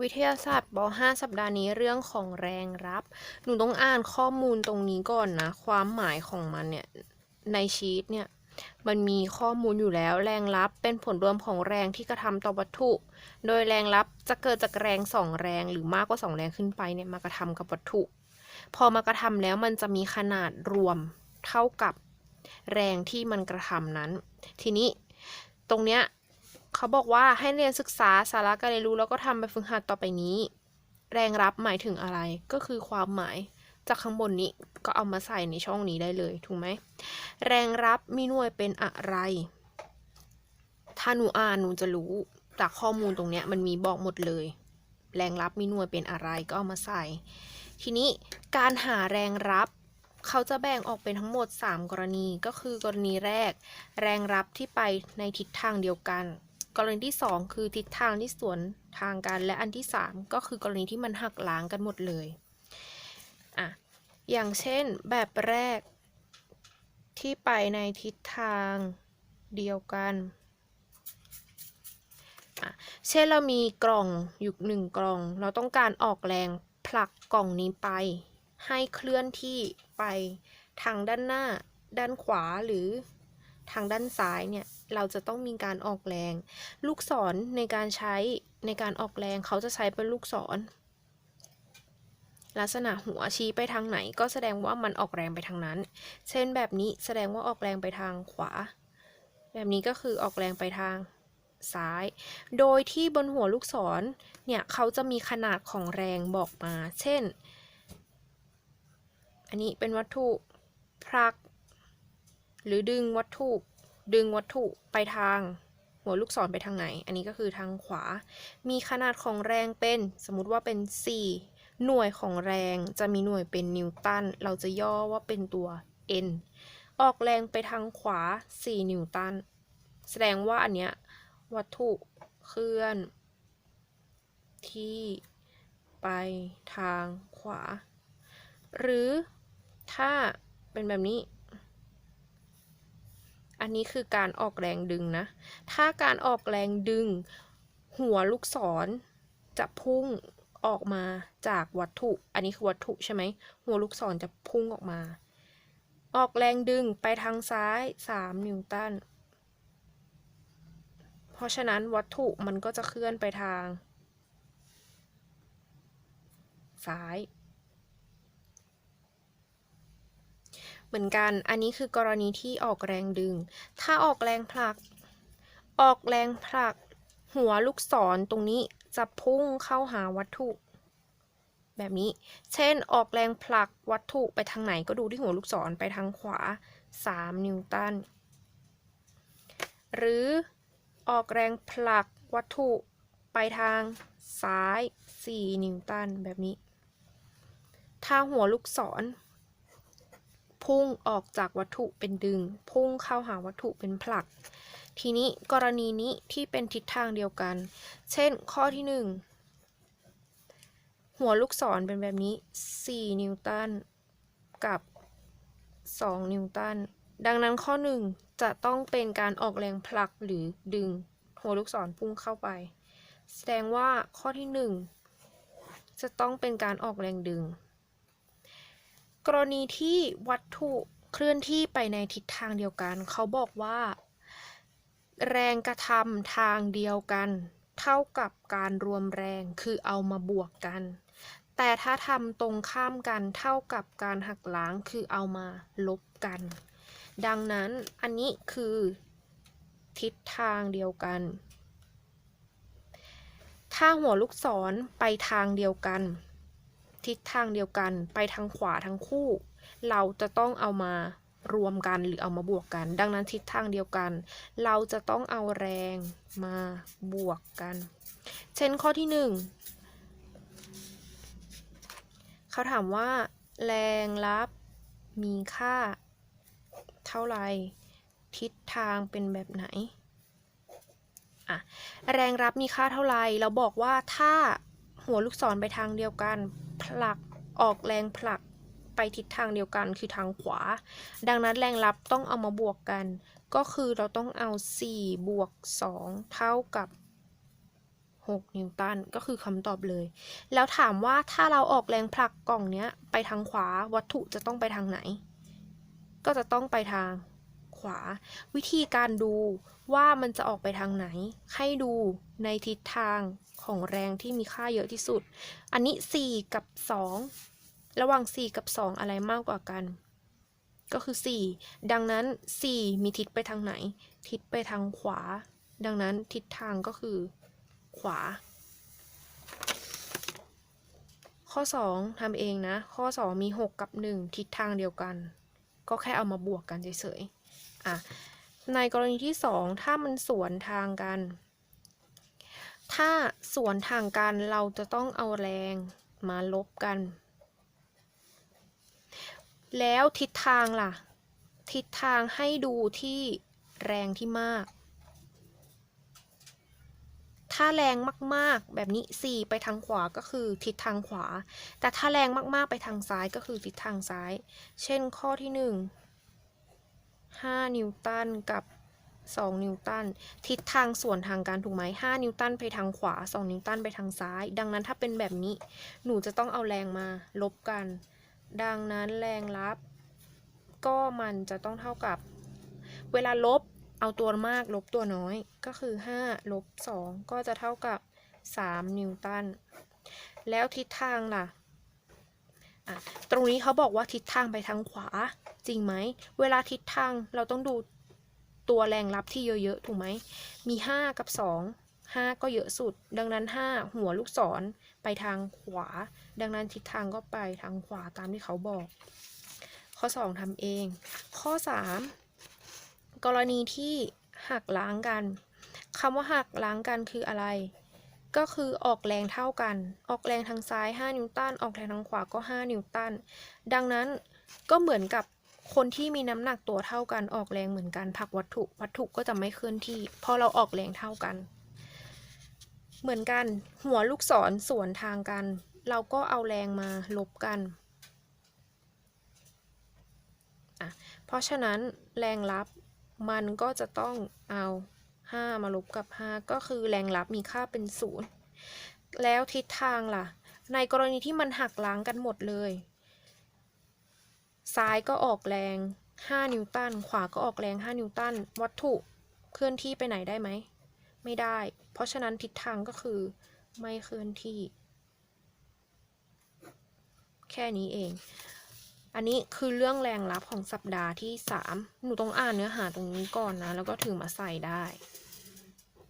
วิทยาศาสตร์ป .5 สัปดาห์นี้เรื่องของแรงรับ หนูต้องอ่านข้อมูลตรงนี้ก่อนนะ ความหมายของมันเนี่ย ในชีตเนี่ย มันมีข้อมูลอยู่แล้ว แรงรับเป็นผลรวมของแรงที่กระทำต่อวัตถุ โดยแรงรับจะเกิดจากแรงสองแรงหรือมากกว่าสองแรงขึ้นไปเนี่ยมากระทำกับวัตถุ พอมากระทำแล้วมันจะมีขนาดรวมเท่ากับแรงที่มันกระทำนั้น ทีนี้ตรงเนี้ย เขาบอกว่าให้เรียนศึกษาสาระการเรียนรู้แล้วก็ทำไปฝึกหัดต่อไปนี้ แรงรับหมายถึงอะไรก็คือความหมายจากข้างบนนี้ก็เอามาใส่ในช่องนี้ได้เลยถูกไหมแรงรับมีหน่วยเป็นอะไร ถ้าหนูอ่านหนูจะรู้จากข้อมูลตรงเนี้ยมันมีบอกหมดเลย แรงรับมีหน่วยเป็นอะไรก็เอามาใส่ ทีนี้การหาแรงรับเขาจะแบ่งออกเป็นทั้งหมด 3 กรณีก็คือกรณีแรก แรงรับที่ไปในทิศทางเดียวกัน กรณีที่ 2 คือทิศทางที่สวนทางกัน และอันที่ 3 ก็คือกรณีที่มันหักล้างกันหมดเลยอะอย่างเช่นแบบแรกที่ไปในทิศทางเดียวกันอะเช่นเรามีกล่องอยู่หนึ่งกล่อง เราต้องการออกแรงผลักกล่องนี้ไป ให้เคลื่อนที่ไปทางด้านหน้าด้านขวาหรือ ทางด้านซ้ายเนี่ยเราจะต้องมีการออกแรง ลูกศรในการใช้ในการออกแรงเขาจะใช้เป็นลูกศร ลักษณะหัวชี้ไปทางไหน ก็แสดงว่ามันออกแรงไปทางนั้น เช่นแบบนี้แสดงว่าออกแรงไปทางขวา แบบนี้ก็คือออกแรงไปทางซ้าย โดยที่บนหัวลูกศรเนี่ยเขาจะมีขนาดของแรงบอกมา เช่น อันนี้เป็นวัตถุผลัก หรือดึงวัตถุ ดึงวัตถุไปทาง หัวลูกศรไปทางไหน อันนี้ก็คือทางขวา มีขนาดของแรงเป็น สมมุติว่าเป็น 4 หน่วยของแรงจะมีหน่วยเป็นนิวตัน เราจะย่อว่าเป็นตัว n ออกแรงไปทางขวา 4 นิวตัน แสดงว่าอันเนี้ยวัตถุเคลื่อน ที่ไปทางขวา หรือถ้าเป็นแบบนี้ อันนี้คือการออกแรงดึงนะ ถ้าการออกแรงดึง หัวลูกศรจะพุ่งออกมาจากวัตถุ อันนี้คือวัตถุใช่ไหม หัวลูกศรจะพุ่งออกมา ออกแรงดึงไปทางซ้าย 3 นิวตัน เพราะฉะนั้นวัตถุมันก็จะเคลื่อนไปทาง ซ้าย เหมือนกัน อันนี้คือกรณีที่ออกแรงดึง ถ้าออกแรงผลัก ออกแรงผลัก หัวลูกศรตรงนี้จะพุ่งเข้าหาวัตถุ แบบนี้ เช่น ออกแรงผลักวัตถุไปทางไหนก็ดูที่หัวลูกศรไปทางขวา 3 นิวตัน หรือออกแรงผลักวัตถุไปทางซ้าย 4 นิวตัน แบบนี้ ถ้าหัวลูกศร พุ่งออกจากวัตถุเป็นดึง พุ่งเข้าหาวัตถุเป็นผลัก ทีนี้กรณีนี้ที่เป็นทิศทางเดียวกัน เช่น ข้อที่ 1 หัวลูกศรเป็นแบบนี้ 4 นิวตันกับ 2 นิวตัน ดังนั้นข้อ 1 จะต้องเป็นการออกแรงผลักหรือดึง หัวลูกศรพุ่งเข้าไป แสดงว่าข้อที่ 1 จะต้องเป็นการออกแรงดึง กรณีที่วัตถุเคลื่อนที่ไปในทิศทางเดียวกัน เขาบอกว่า แรงกระทำทางเดียวกัน เท่ากับการรวมแรงคือเอามาบวกกัน แต่ถ้าทำตรงข้ามกันเท่ากับการหักล้างคือเอามาลบกัน ดังนั้นอันนี้คือทิศทางเดียวกัน ถ้าหัวลูกศรไปทางเดียวกัน ทิศทางเดียวกัน ไปทางขวาทั้งคู่ เราจะต้องเอามารวมกันหรือเอามาบวกกัน ดังนั้นทิศทางเดียวกัน เราจะต้องเอาแรงมาบวกกัน เช่นข้อที่หนึ่งเขาถามว่า แรงรับมีค่า เท่าไหร่ทิศทางเป็นแบบไหนอะแรงรับมีค่าเท่าไหร่เราบอกว่าถ้าหัวลูกศรไปทางเดียวกัน ผลักออกแรงผลักไปทิศทางเดียวกันคือทางขวา ดังนั้นแรงรับต้องเอามาบวกกัน ก็คือเราต้องเอา 4 บวก 2 เท่ากับ 6 นิวตันก็คือคำตอบเลย แล้วถามว่าถ้าเราออกแรงผลักกล่องเนี้ยไปทางขวาวัตถุจะต้องไปทางไหน ก็จะต้องไปทาง ขวา วิธีการดูว่ามันจะออกไปทางไหน ให้ดูในทิศทางของแรงที่มีค่าเยอะที่สุด อันนี้ 4 กับ 2 ระหว่าง 4 กับ 2 อะไรมากกว่ากัน ก็คือ 4 ดังนั้น 4 มีทิศไปทางไหน ทิศไปทางขวา ดังนั้นทิศทางก็คือ ขวา ข้อ 2ทำเองนะ ข้อ 2 มี 6 กับ 1 ทิศทางเดียวกัน ก็แค่เอามาบวกกันเฉยๆ อะในกรณีที่ 2 ถ้ามันสวนทางกัน ถ้าสวนทางกันเราจะต้องเอาแรงมาลบกัน แล้วทิศทางล่ะ ทิศทางให้ดูที่แรงที่มาก ถ้าแรงมากๆ แบบนี้ 4 ไปทางขวาก็คือทิศทางขวา แต่ถ้าแรงมากๆ ไปทางซ้ายก็คือทิศทางซ้าย เช่นข้อที่ 1 5 นิวตันกับ 2 นิวตัน ทิศทางส่วนทางกันถูกไหม5นิวตันไปทางขวา 2 นิวตันไปทางซ้าย ดังนั้นถ้าเป็นแบบนี้ หนูจะต้องเอาแรงมาลบกัน ดังนั้นแรงรับ ก็มันจะต้องเท่ากับ เวลาลบเอาตัวมากลบตัวน้อย ก็คือ 5 ลบ 2 ก็จะเท่ากับ 3 นิวตัน แล้วทิศทางล่ะ อะตรงนี้เขาบอกว่าทิศทางไปทางขวา จริงไหม เวลาทิศทางเราต้องดูตัวแรงรับที่เยอะๆ ถูกไหม มี 5 กับ 2 5 ก็เยอะสุด ดังนั้น 5 หัวลูกศรไปทางขวา ดังนั้นทิศทางก็ไปทางขวาตามที่เขาบอก ข้อ 2ทำเอง ข้อ 3 กรณีที่หักล้างกันคำว่าหักล้างกันคืออะไร ก็คือออกแรงเท่ากัน ออกแรงทางซ้าย 5 นิวตัน ออกแรงทางขวาก็ 5 นิวตัน ดังนั้นก็เหมือนกับคนที่มีน้ำหนักตัวเท่ากัน ออกแรงเหมือนกันผลักวัตถุ วัตถุก็จะไม่เคลื่อนที่พราะเราออกแรงเท่ากัน เหมือนกัน หัวลูกศรสวนทางกัน เราก็เอาแรงมาลบกันอะเพราะฉะนั้นแรงรับมันก็จะต้องเอา 5 มาลบกับ 5 ก็คือแรงรับมีค่าเป็น 0 แล้วทิศทางล่ะ ในกรณีที่มันหักล้างกันหมดเลย ซ้ายก็ออกแรง 5 นิวตัน ขวาก็ออกแรง 5 นิวตัน วัตถุเคลื่อนที่ไปไหนได้ไหม ไม่ได้ เพราะฉะนั้นทิศทางก็คือไม่เคลื่อนที่ แค่นี้เอง อันนี้คือเรื่องแรงรับของสัปดาห์ที่ 3 หนูต้องอ่านเนื้อหาตรงนี้ก่อนนะ แล้วก็ถือมาใส่ได้